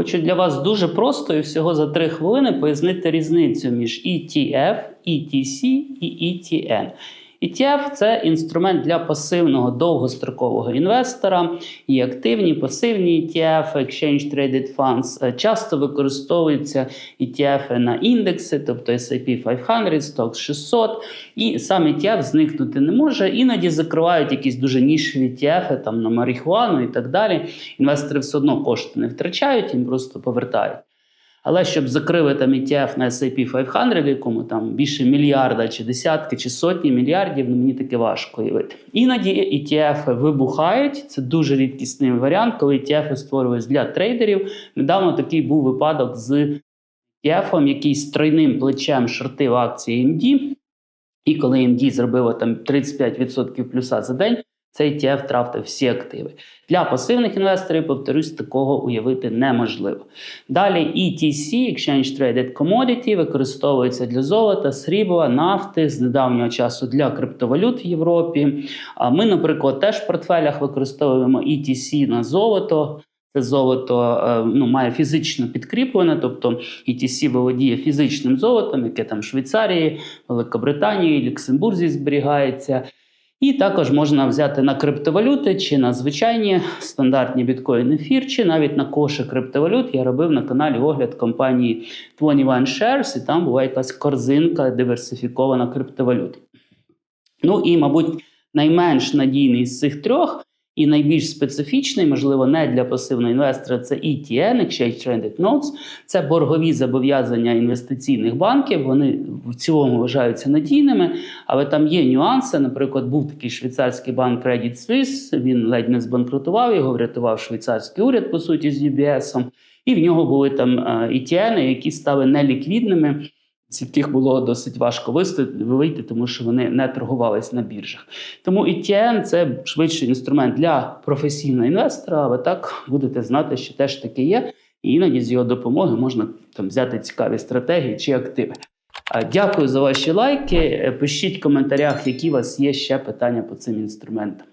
Хочу для вас дуже просто і всього за 3 хвилини пояснити різницю між ETF, ETC і ETN. ETF – це інструмент для пасивного довгострокового інвестора. І активні, пасивні ETF, Exchange Traded Funds, е, часто використовуються ETF на індекси, тобто S&P 500, Stoxx 600. І сам ETF зникнути не може. Іноді закривають якісь дуже нішеві ETF там, на марихуану і так далі. Інвестори все одно кошти не втрачають, їм просто повертають. Але щоб закрили там ETF на S&P 500, якому там більше мільярда, чи десятки, чи сотні мільярдів, ну мені таке важко уявити. Іноді ETF вибухають. Це дуже рідкісний варіант, коли ETF створюють для трейдерів. Недавно такий був випадок з ETF, який з тройним плечем шортив акції AMD. І коли AMD зробило там 35% плюса за день, цей ETF втратив всі активи. Для пасивних інвесторів, повторюсь, такого уявити неможливо. Далі ETC, Exchange Traded Commodity, використовується для золота, срібла, нафти з недавнього часу для криптовалют в Європі. Ми, наприклад, теж в портфелях використовуємо ETC на золото. Це золото е, ну, має фізично підкріплене, тобто ETC володіє фізичним золотом, яке там в Швейцарії, Великобританії, Люксембурзі зберігається. І також можна взяти на криптовалюти чи на звичайні стандартні біткоін ефір, чи навіть на кошик криптовалют. Я робив на каналі огляд компанії 21 Shares, і там була якась корзинка диверсифікована криптовалют. Ну і, мабуть, найменш надійний з цих трьох. І найбільш специфічний, можливо, не для пасивного інвестора, це ETN, Exchange Traded Notes. Це боргові зобов'язання інвестиційних банків. Вони в цілому вважаються надійними, але там є нюанси. Наприклад, був такий швейцарський банк Credit Suisse, Він ледь не збанкрутував, його врятував швейцарський уряд, по суті, з UBS. І в нього були там е, ETN, які стали неліквідними. З яких було досить важко вийти, тому що вони не торгувались на біржах. Тому ETN – це швидше інструмент для професійного інвестора, але так будете знати, що теж таке є. І іноді з його допомоги можна там взяти цікаві стратегії чи активи. Дякую за ваші лайки. Пишіть в коментарях, які у вас є ще питання по цим інструментам.